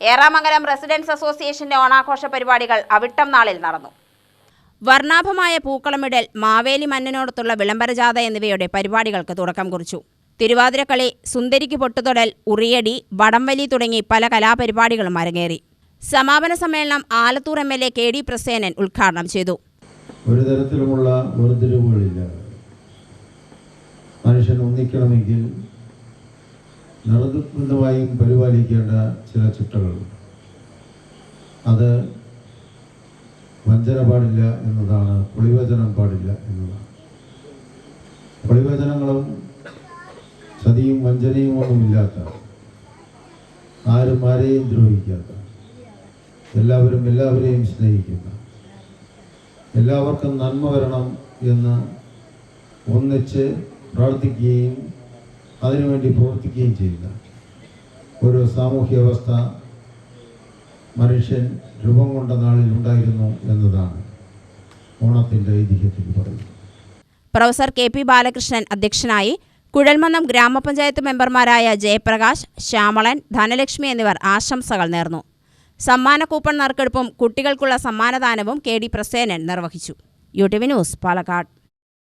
ഏറാമംഗലം residence അസോസിയേഷന്റെ ഓണാഘോഷ പരിപാടികൾ അവിട്ടം നാളിൽ നടന്നു. വർണാഭമായ പൂക്കളമിടൽ മാവേലി മന്നനോടത്തുള്ള വിളംബരജാഥ എന്നിവയുടെ പരിപാടികൾക്ക് തുടക്കം കുറിച്ചു. തിരുവാതിരക്കളി സുന്ദരിക്ക് പൊട്ടുതൊടൽ ഉറിയടി വടംവലി തുടങ്ങി പല കലാപരിപാടികളും അരങ്ങേറി. സമാപന സമ്മേളനം Alathur M L A K D Prasenan ഉദ്ഘാടനം ചെയ്തു. ഒരു തരത്തിലുമുള്ള വേർതിരിവുകളില്ല മനുഷ്യൻ ഒന്നിക്കണമെങ്കിൽ നിർബന്ധമായും പരിപാലിക്കേണ്ട ചില ചിട്ടകളുണ്ട്. അത് വഞ്ചന പാടില്ല എന്നതാണ് പൊളിവചനം പാടില്ല എന്നതാണ്. പൊളിവചനങ്ങളും ചതിയും വഞ്ചനയും ഒന്നുമില്ലാത്ത ആരും ആരെയും ദ്രോഹിക്കാത്ത എല്ലാവരും എല്ലാവരെയും സ്നേഹിക്കുന്ന എല്ലാവർക്കും നന്മ വരണം എന്ന് ഒന്നിച്ച് പ്രാർത്ഥിക്കുകയും അതിനുവേണ്ടി പ്രവർത്തിക്കുകയും ചെയ്യുക ഒരു സാമൂഹ്യ അവസ്ഥ മനുഷ്യൻ രൂപം കൊണ്ട നാളിൽ ഉണ്ടായിരുന്നു എന്നതാണ് ഓണത്തിന്റെ ഐതിഹ്യത്തിൽ പറയുന്നത്. പ്രൊഫസർ കെ പി ബാലകൃഷ്ണൻ അധ്യക്ഷനായി കുഴൽമന്നം ഗ്രാമപഞ്ചായത്ത് മെമ്പർമാരായ ജയപ്രകാശ് ശ്യാമളൻ ധനലക്ഷ്മി എന്നിവർ ആശംസകൾ നേർന്നു. സമ്മാന കൂപ്പൺ നറുക്കെടുപ്പും കുട്ടികൾക്കുള്ള സമ്മാനദാനവും കെ ഡി പ്രസേനൻ നിർവഹിച്ചു. U T V news Palakkad.